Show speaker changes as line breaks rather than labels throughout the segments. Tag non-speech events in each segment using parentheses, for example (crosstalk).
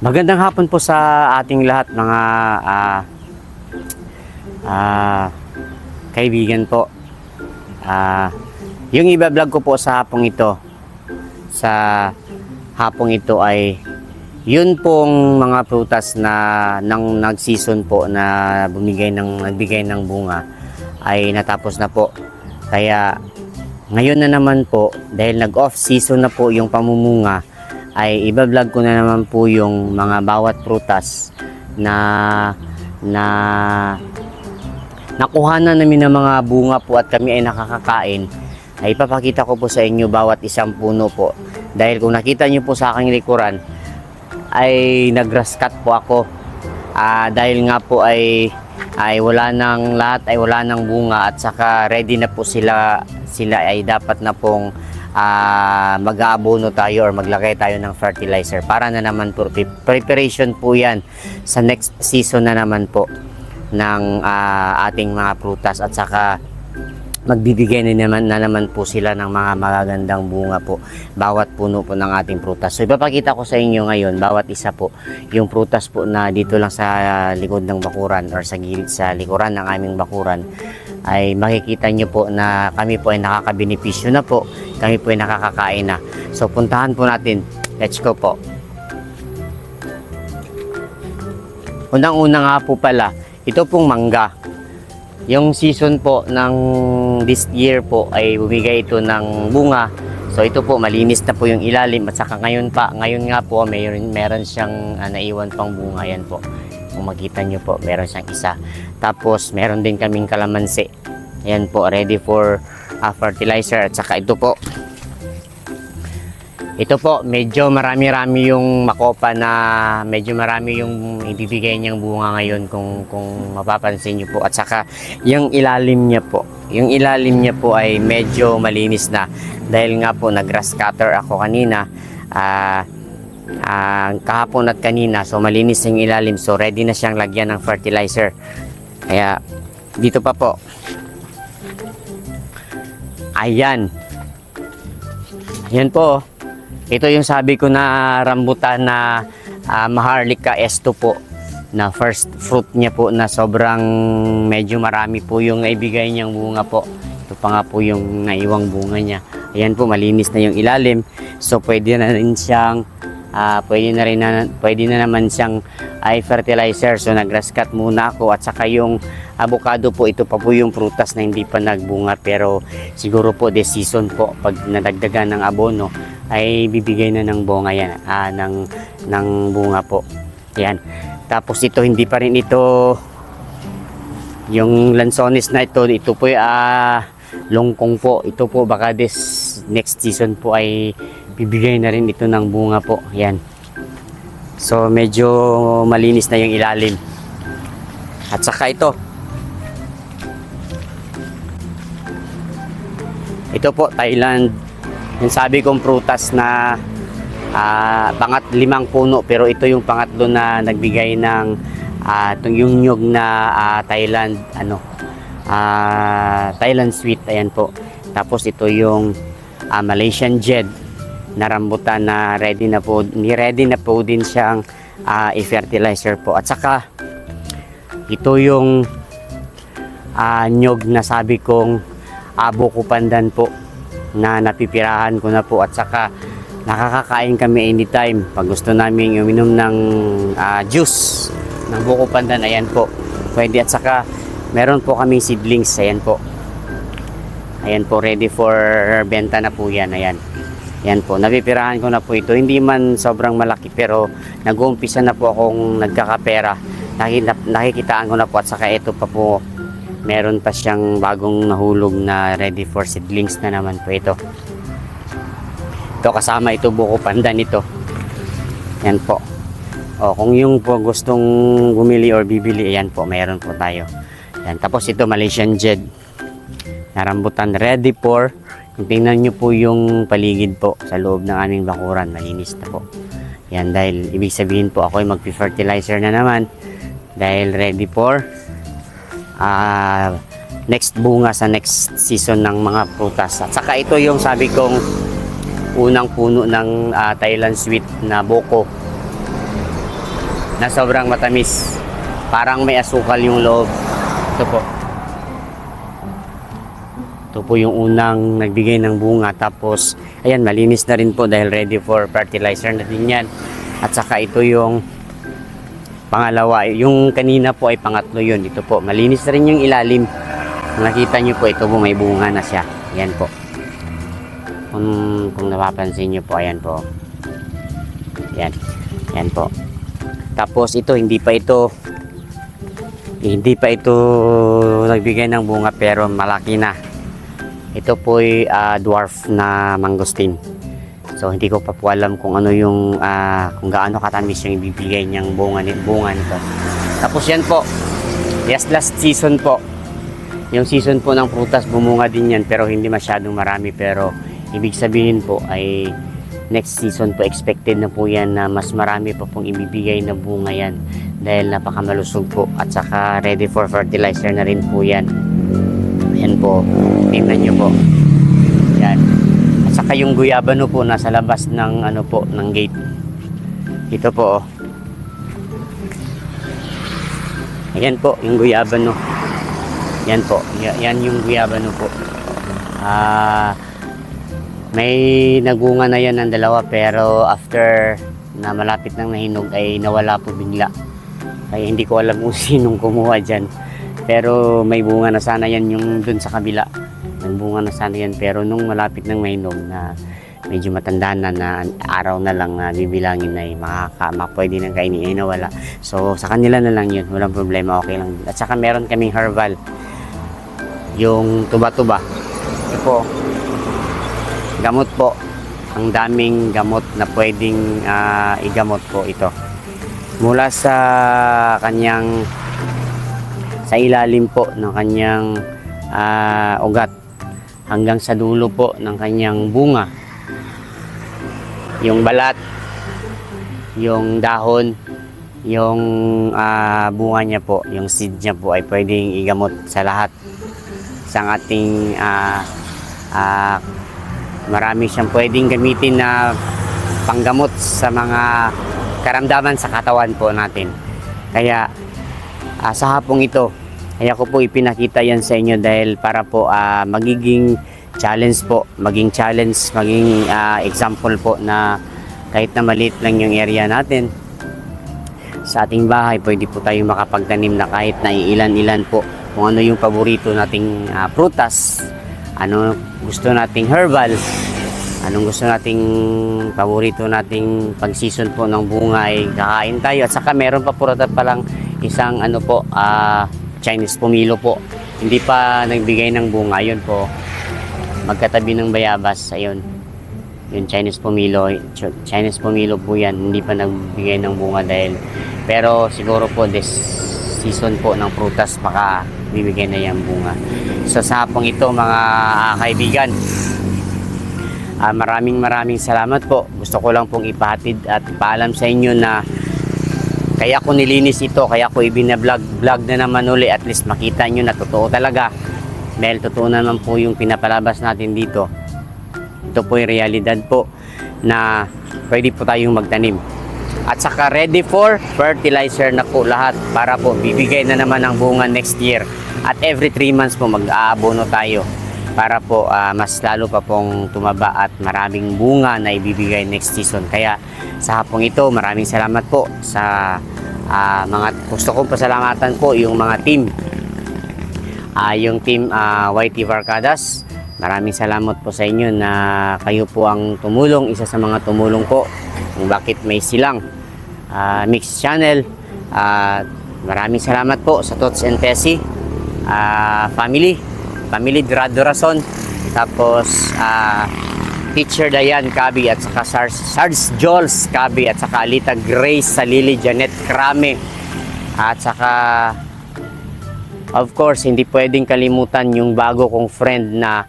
Magandang hapon po sa ating lahat mga ah, ah, kaibigan po. Ah, yung iba-vlog ko po sa hapong ito sa hapong ito ay yun pong mga prutas na nang nag-season po na bumigay ng nagbigay ng bunga ay natapos na po. Kaya ngayon na naman po dahil nag-off season na po yung pamumunga ay iba-vlog ko na naman po yung mga bawat prutas na na nakuha na namin ng mga bunga po at kami ay nakakakain ay ipapakita ko po sa inyo bawat isang puno po. Dahil kung nakita nyo po sa aking likuran ay nag-grass cut po ako. Ah, dahil nga po ay ay wala nang lahat ay wala nang bunga at saka ready na po sila sila ay dapat na pong ah, mag-aabono tayo or maglagay tayo ng fertilizer. Para na naman po pre- preparation po yan sa next season na naman po ng ah, ating mga prutas at saka magbibigay na naman, na naman po sila ng mga magagandang bunga po. Bawat puno po ng ating prutas. So ipapakita ko sa inyo ngayon bawat isa po yung prutas po na dito lang sa likod ng bakuran or sa gilid sa likuran ng aming bakuran ay makikita nyo po na kami po ay nakakabenepisyo na po. Kami po ay nakakakain na. So puntahan po natin. Let's go po. Unang-una nga po pala ito pong mangga. Yung season po ng this year po ay bumigay ito ng bunga. So ito po malinis na po yung ilalim. At saka ngayon pa, ngayon nga po mayroon meron siyang ah, naiwan pang bunga. Yan po. Kung makita nyo po, meron siyang isa. Tapos meron din kaming kalamansi. Ayan po, ready for ah, fertilizer at saka ito po. Ito po, medyo marami-rami yung makopa na medyo marami yung ibibigay niyang bunga ngayon kung, kung mapapansin niyo po. At saka yung ilalim niya po, yung ilalim niya po ay medyo malinis na dahil nga po nag-grass cutter ako kanina. Ah, ah, kahapon at kanina, so malinis yung ilalim. So ready na siyang lagyan ng fertilizer. Kaya dito pa po. Ayan. Ayan po. oh. Ito yung sabi ko na rambutan na ah, Maharlika S2 po na first fruit niya po na sobrang medyo marami po yung naibigay niyang bunga po. Ito pa nga po yung naiwang bunga niya. Ayan po, malinis na yung ilalim. So pwede na rin siyang ah, pwede na rin na, pwede na naman siyang ay fertilizer. So nag-grass cut muna ako at saka yung avocado po ito pa po yung prutas na hindi pa nagbunga pero siguro po this season po pag nadagdagan ng abono ay bibigay na ng bunga yan ah, ng ng bunga po. Yan. Tapos ito hindi pa rin ito yung lansones na ito ito po ah longkong po. Ito po baka this next season po ay bibigay na rin ito ng bunga po. Yan. So medyo malinis na yung ilalim. At saka ito. Ito po Thailand. Yung sabi kong prutas na ah, pangat limang puno pero ito yung pangatlo na nagbigay ng itong yung nyug na ah, Thailand ano ah, Thailand sweet ayan po. Tapos ito yung ah, Malaysian Jed na rambutan na ready na po ni ready na po din siyang ah, i-fertilizer po. At saka ito yung ah, nyog na sabi kong abo ko pandan po na napipirahan ko na po. At saka nakakakain kami anytime. Pag gusto namin uminom ng ah, juice ng buko pandan ayan po. Pwede. At saka meron po kaming seedlings. Ayan po. Ayan po. Ready for benta na po yan. Ayan yan po, napipirahan ko na po ito. Hindi man sobrang malaki pero nag-uumpisa na po akong nagkakapera. Nakikitaan ko na po at saka ito pa po meron pa siyang bagong nahulog na ready for seedlings na naman po ito. Ito kasama ito buko pandan ito. Yan po. O, kung yung po gustong bumili or bibili, ayan po, meron po tayo. Yan. Tapos ito Malaysian Jed. Narambutan ready for tingnan nyo po yung paligid po sa loob ng aming bakuran, malinis na po. Yan dahil ibig sabihin po ako ay magpi-fertilizer na naman dahil ready for ah next bunga sa next season ng mga prutas. At saka ito yung sabi kong unang puno ng ah, Thailand sweet na boko. na sobrang matamis. Parang may asukal yung loob. Ito po. Ito po yung unang nagbigay ng bunga. Tapos, ayan, malinis na rin po dahil ready for fertilizer na din yan. At saka ito yung pangalawa. Yung kanina po ay pangatlo yun. Ito po, malinis na rin yung ilalim. Nakita nyo po, ito po may bunga na siya. Ayan po. Kung, kung napapansin nyo po, ayan po. Ayan. Ayan po. Tapos ito, hindi pa ito hindi pa ito nagbigay ng bunga pero malaki na. Ito po ay ah, dwarf na mangosteen. So hindi ko pa po alam kung ano yung ah, kung gaano katamis yung ibibigay niyang bunga, bunga nito. Tapos yan po. Yes, last season po. Yung season po ng prutas bumunga din yan pero hindi masyadong marami pero ibig sabihin po ay next season po expected na po yan na mas marami pa pong ibibigay na bunga yan dahil napakamalusog po at saka ready for fertilizer na rin po yan. Po. Tingnan nyo po. Yan. At saka yung guyabano po nasa labas ng ano po ng gate. Ito po oh. Ayan po yung guyabano. Yan po. Yan yung guyabano po. Ah may nagunga na yan ng dalawa pero after na malapit nang nahinog ay nawala po bigla. Kaya hindi ko alam kung (laughs) sinong kumuha dyan. Pero may bunga na sana yan yung dun sa kabila. Nagbunga na sana yan pero nung malapit nang mahinog na medyo matanda na na araw na lang na bibilangin ay makaka, ma- pwede nang kainin ay nawala. So sa kanila na lang yun, walang problema, okay lang. At saka meron kaming herbal, yung tuba-tuba. Ito po, gamot po. Ang daming gamot na pwedeng ah, igamot po ito. Mula sa kanyang sa ilalim po ng kanyang ah, ugat hanggang sa dulo po ng kanyang bunga. Yung balat, yung dahon, yung ah, bunga niya po, yung seed niya po ay pwedeng igamot sa lahat sa ating ah, ah, marami siyang pwedeng gamitin na panggamot sa mga karamdaman sa katawan po natin. Kaya ah, sa hapong ito, kaya ko po ipinakita yan sa inyo dahil para po ah, magiging challenge po, maging challenge, maging ah, example po na kahit na maliit lang yung area natin sa ating bahay, pwede po tayong makapagtanim na kahit na ilan-ilan po kung ano yung paborito nating ah, prutas, ano gusto nating herbal, anong gusto nating paborito nating pag-season po ng bunga ay kakain tayo. At saka meron pa po rata palang isang ano po, ah, Chinese pumilo po. Hindi pa nagbigay ng bunga, yun po. Magkatabi ng bayabas, ayun. Yung Chinese pumilo, Ch- Chinese pumilo po yan, hindi pa nagbigay ng bunga dahil pero siguro po this season po ng prutas baka bibigyan na yung bunga. So sa hapong ito mga kaibigan, ah, maraming maraming salamat po. Gusto ko lang pong ipahatid at paalam sa inyo na kaya ko nilinis ito, kaya ko ibinablog vlog na naman uli at least makita nyo na totoo talaga. Dahil totoo naman po yung pinapalabas natin dito. Ito po yung realidad po na pwede po tayong magtanim. At saka ready for fertilizer na po lahat para po bibigay na naman ang bunga next year. At every 3 months po mag-aabono tayo para po ah, mas lalo pa pong tumaba at maraming bunga na ibibigay next season. Kaya sa hapong ito, maraming salamat po sa ah, mga gusto kong pasalamatan po yung mga team Ah, yung team ah, YT Barcadas. Maraming salamat po sa inyo na kayo po ang tumulong, isa sa mga tumulong po kung bakit may silang ah, mix channel. Ah, maraming salamat po sa Tots and Tessie ah, family, family Dorado Rason, tapos ah, Teacher Dayan Kabi at saka Sarge, Sarge Jols Kabi at saka Alita Grace Salili Janet Krame at saka Of course, hindi pwedeng kalimutan yung bago kong friend na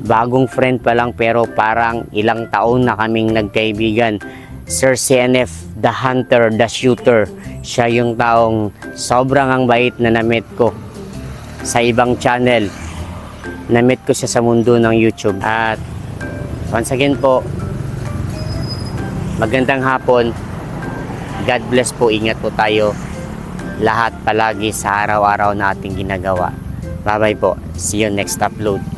bagong friend pa lang pero parang ilang taon na kaming nagkaibigan. Sir CNF, the hunter, the shooter. Siya yung taong sobrang ang bait na namit ko sa ibang channel. Namit ko siya sa mundo ng YouTube. At once again po, magandang hapon. God bless po, ingat po tayo lahat palagi sa araw-araw na ating ginagawa. Bye-bye po. See you next upload.